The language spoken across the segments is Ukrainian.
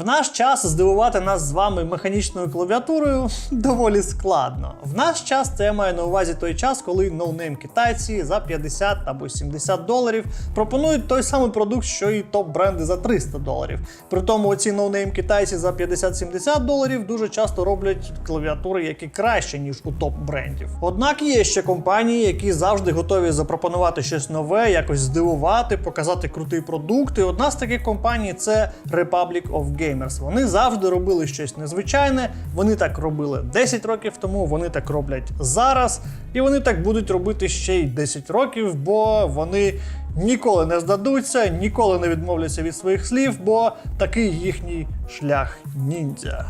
В наш час здивувати нас з вами механічною клавіатурою доволі складно. В наш час це я маю на увазі той час, коли ноунейм китайці за 50 або 70 доларів пропонують той самий продукт, що і топ-бренди за 300 доларів. При тому оці ноунейм китайці за 50-70 доларів дуже часто роблять клавіатури, які краще, ніж у топ-брендів. Однак є ще компанії, які завжди готові запропонувати щось нове, якось здивувати, показати крутий продукт. І одна з таких компаній це Republic of Gamers. Вони завжди робили щось незвичайне. Вони так робили 10 років тому, вони так роблять зараз, і вони так будуть робити ще й 10 років, бо вони ніколи не здадуться, ніколи не відмовляться від своїх слів, бо такий їхній шлях ніндзя.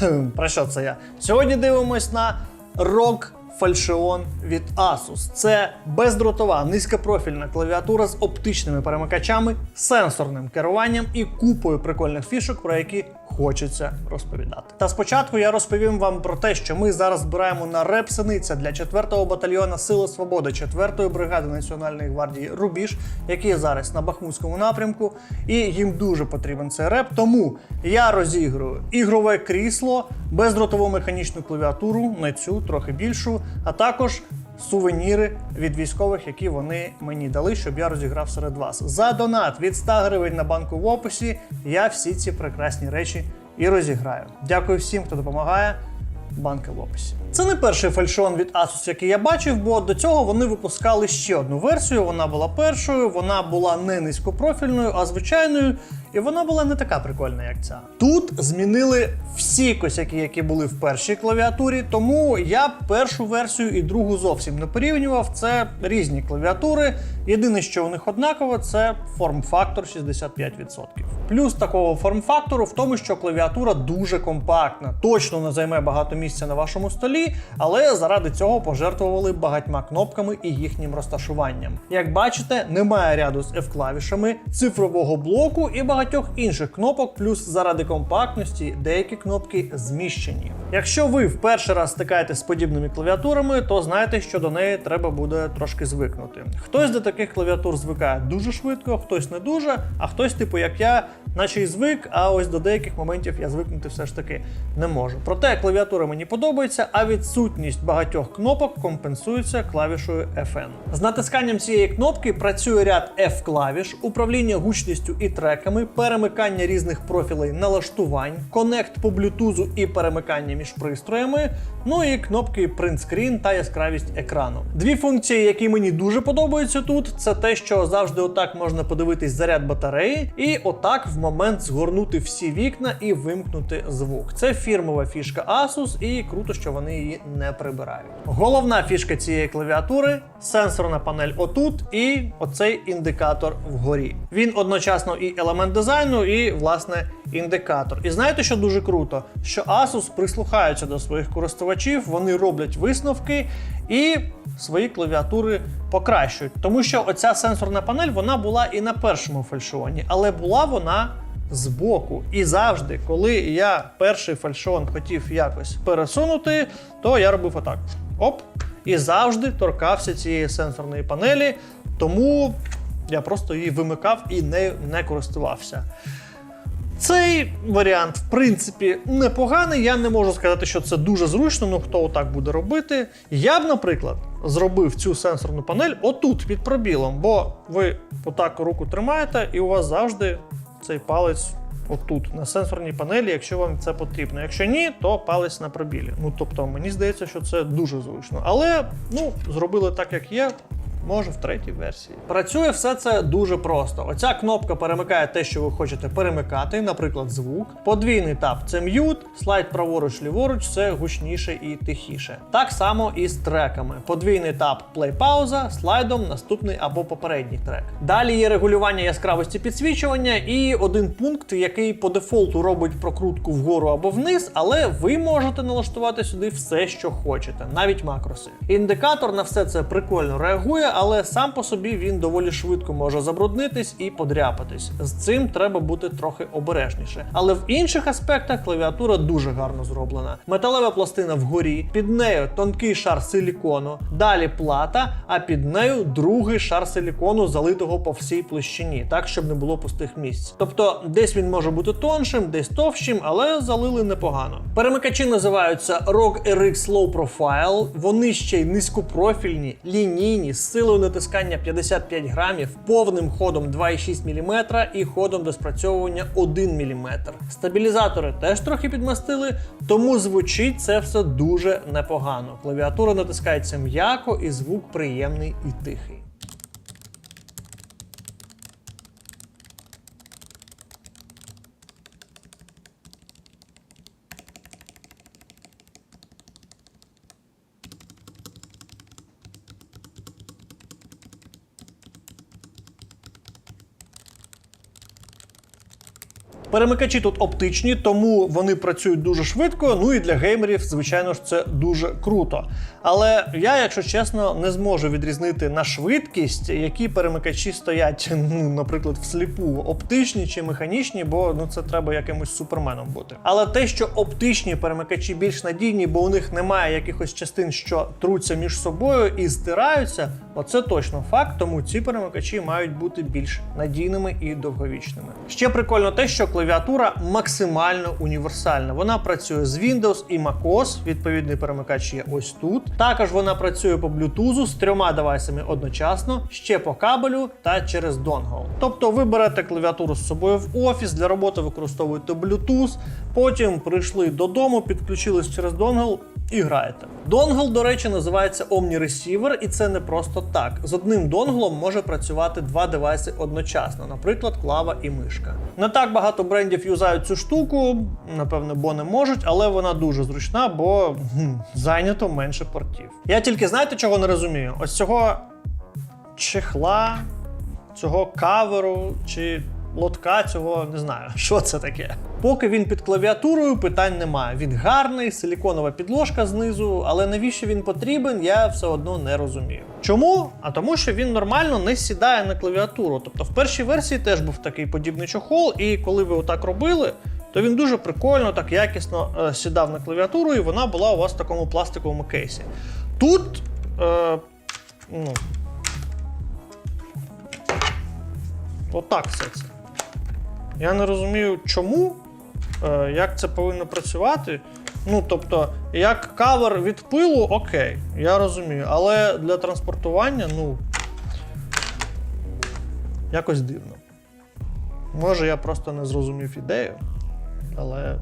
Про що це я? Сьогодні дивимось на ROG Falchion від Asus. Це бездротова низькопрофільна клавіатура з оптичними перемикачами, сенсорним керуванням і купою прикольних фішок, про які хочеться розповідати. Та спочатку я розповім вам про те, що ми зараз збираємо на реп Синиця для 4-го батальйона Сили Свободи 4-ї бригади Національної гвардії Рубіж, які зараз на Бахмутському напрямку, і їм дуже потрібен цей реп. Тому я розіграю ігрове крісло, бездротову механічну клавіатуру, не цю, трохи більшу, а також сувеніри від військових, які вони мені дали, щоб я розіграв серед вас. За донат від 100 гривень на банку в описі я всі ці прекрасні речі і розіграю. Дякую всім, хто допомагає. Банка в описі. Це не перший фальшон від Asus, який я бачив, бо до цього вони випускали ще одну версію. Вона була першою, вона була не низькопрофільною, а звичайною, і вона була не така прикольна, як ця. Тут змінили всі косяки, які були в першій клавіатурі, тому я першу версію і другу зовсім не порівнював. Це різні клавіатури. Єдине, що у них однаково, це форм-фактор 65%. Плюс такого форм-фактору в тому, що клавіатура дуже компактна, точно не займе багато місця на вашому столі, але заради цього пожертвували багатьма кнопками і їхнім розташуванням. Як бачите, немає ряду з F-клавішами, цифрового блоку і багатьох інших кнопок, плюс заради компактності деякі кнопки зміщені. Якщо ви в перший раз стикаєтесь з подібними клавіатурами, то знайте, що до неї треба буде трошки звикнути. Хтось до таких клавіатур звикає дуже швидко, хтось не дуже, а хтось, типу як я, наче й звик, а ось до деяких моментів я звикнути все ж таки не можу. Проте клавіатура мені подобається, а відсутність багатьох кнопок компенсується клавішою FN. З натисканням цієї кнопки працює ряд F-клавіш, управління гучністю і треками, перемикання різних профілей налаштувань, конект по блютузу і перемикання між пристроями, ну і кнопки принтскрін та яскравість екрану. Дві функції, які мені дуже подобаються тут, це те, що завжди отак можна подивитись заряд батареї, і отак в момент згорнути всі вікна і вимкнути звук. Це фірмова фішка Asus, і круто, що вони її не прибирають. Головна фішка цієї клавіатури сенсорна панель отут, і оцей індикатор вгорі. Він одночасно і елемент дизайну, і власне індикатор. І знаєте, що дуже круто? Що Asus прислухаються до своїх користувачів, вони роблять висновки і свої клавіатури покращують. Тому що оця сенсорна панель вона була і на першому фальшоні, але була вона збоку. І завжди, коли я перший фальшон хотів якось пересунути, то я робив отак. Оп. І завжди торкався цієї сенсорної панелі, тому я просто її вимикав і нею не користувався. Цей варіант, в принципі, непоганий. Я не можу сказати, що це дуже зручно, ну хто отак буде робити. Я б, наприклад, зробив цю сенсорну панель отут під пробілом, бо ви отак руку тримаєте, і у вас завжди цей палець отут, на сенсорній панелі, якщо вам це потрібно. Якщо ні, то палець на пробілі. Ну тобто, мені здається, що це дуже зручно. Але ну, зробили так, як є. Може, в третій версії. Працює все це дуже просто. Оця кнопка перемикає те, що ви хочете перемикати, наприклад, звук. Подвійний тап це м'ют, слайд праворуч ліворуч це гучніше і тихіше. Так само і з треками. Подвійний тап плей пауза, слайдом наступний або попередній трек. Далі є регулювання яскравості підсвічування і один пункт, який по дефолту робить прокрутку вгору або вниз, але ви можете налаштувати сюди все, що хочете, навіть макроси. Індикатор на все це прикольно реагує, але сам по собі він доволі швидко може забруднитись і подряпатись. З цим треба бути трохи обережніше. Але в інших аспектах клавіатура дуже гарно зроблена. Металева пластина вгорі, під нею тонкий шар силікону, далі плата, а під нею другий шар силікону, залитого по всій площині, так щоб не було пустих місць. Тобто, десь він може бути тоншим, десь товщим, але залили непогано. Перемикачі називаються ROG RX Low Profile. Вони ще й низькопрофільні, лінійні, з силою натискання 55 грамів, повним ходом 2,6 мм і ходом до спрацьовування 1 мм. Стабілізатори теж трохи підмастили, тому звучить це все дуже непогано. Клавіатура натискається м'яко і звук приємний і тихий. Перемикачі тут оптичні, тому вони працюють дуже швидко. Ну і для геймерів, звичайно ж, це дуже круто. Але я, якщо чесно, не зможу відрізнити на швидкість, які перемикачі стоять, ну, наприклад, всліпу, оптичні чи механічні, бо ну це треба якимось суперменом бути. Але те, що оптичні перемикачі більш надійні, бо у них немає якихось частин, що труться між собою і стираються, оце точно факт. Тому ці перемикачі мають бути більш надійними і довговічними. Ще прикольно те, що клавіатура максимально універсальна. Вона працює з Windows і MacOS. Відповідний перемикач є ось тут. Також вона працює по Bluetooth з трьома девайсами одночасно, ще по кабелю та через Dongle. Тобто ви берете клавіатуру з собою в офіс, для роботи використовуєте Bluetooth, потім прийшли додому, підключились через донгл і граєте. Донгл, до речі, називається Omni Receiver, і це не просто так. З одним донглом може працювати два девайси одночасно, наприклад, клава і мишка. Не так багато брендів юзають цю штуку, напевно, бо не можуть, але вона дуже зручна, бо хм, зайнято менше портів. Я тільки знаєте, чого не розумію? Ось цього чехла, цього каверу чи лотка цього не знаю, що це таке. Поки він під клавіатурою, питань немає. Він гарний, силіконова підложка знизу, але навіщо він потрібен, я все одно не розумію. Чому? А тому, що він нормально не сідає на клавіатуру. Тобто в першій версії теж був такий подібний чохол, і коли ви отак робили. То він дуже прикольно, так якісно е, сідав на клавіатуру, і вона була у вас в такому пластиковому кейсі. Тут, е, ну, отак все це. Я не розумію, чому, е, як це повинно працювати. Ну, тобто, як кавер від пилу, окей, я розумію. Але для транспортування, ну. Якось дивно. Може, я просто не зрозумів ідею, але.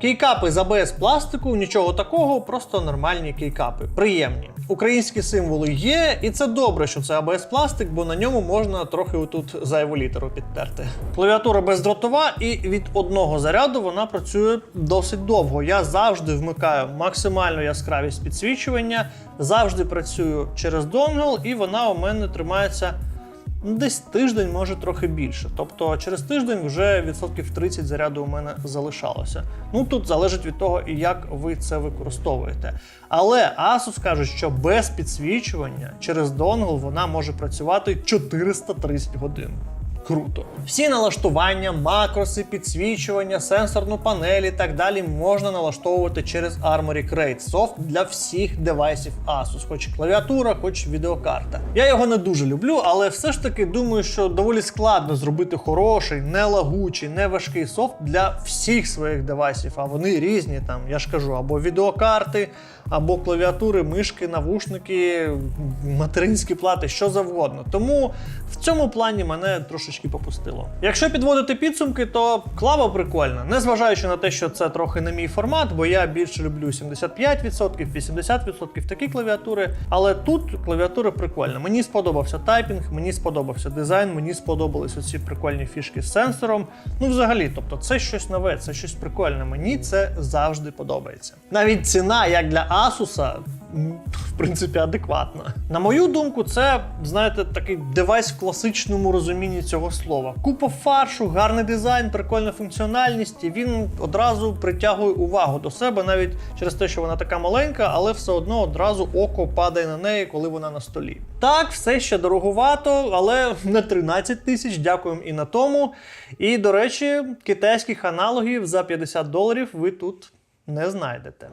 Кейкапи з АБС пластику, нічого такого, просто нормальні кейкапи. Приємні. Українські символи є, і це добре, що це АБС пластик, бо на ньому можна трохи отут зайву літеру підтерти. Клавіатура бездротова, і від одного заряду вона працює досить довго. Я завжди вмикаю максимальну яскравість підсвічування, завжди працюю через донгл, і вона у мене тримається. Десь тиждень, може трохи більше. Тобто через тиждень вже відсотків 30 заряду у мене залишалося. Ну тут залежить від того, як ви це використовуєте. Але Asus каже, що без підсвічування через донгл вона може працювати 430 годин. Круто. Всі налаштування, макроси, підсвічування, сенсорну панель і так далі можна налаштовувати через Armory Crate софт для всіх девайсів Asus, хоч клавіатура, хоч відеокарта. Я його не дуже люблю, але все ж таки думаю, що доволі складно зробити хороший, не лагучий, не важкий софт для всіх своїх девайсів. А вони різні там, я ж кажу, або відеокарти, або клавіатури, мишки, навушники, материнські плати, що завгодно. Тому в цьому плані мене трошечки попустило. Якщо підводити підсумки, то клава прикольна, незважаючи на те, що це трохи не мій формат, бо я більше люблю 75%, 80% такі клавіатури. Але тут клавіатура прикольна. Мені сподобався тайпінг, мені сподобався дизайн, мені сподобались оці прикольні фішки з сенсором. Ну, взагалі, тобто, це щось нове, це щось прикольне. Мені це завжди подобається. Навіть ціна, як для Asus, в принципі адекватно. На мою думку, це, знаєте, такий девайс в класичному розумінні цього слова. Купа фаршу, гарний дизайн, прикольна функціональність, і він одразу притягує увагу до себе, навіть через те, що вона така маленька, але все одно одразу око падає на неї, коли вона на столі. Так, все ще дороговато, але не 13 тисяч, дякуємо і на тому. І, до речі, китайських аналогів за 50 доларів ви тут не знайдете.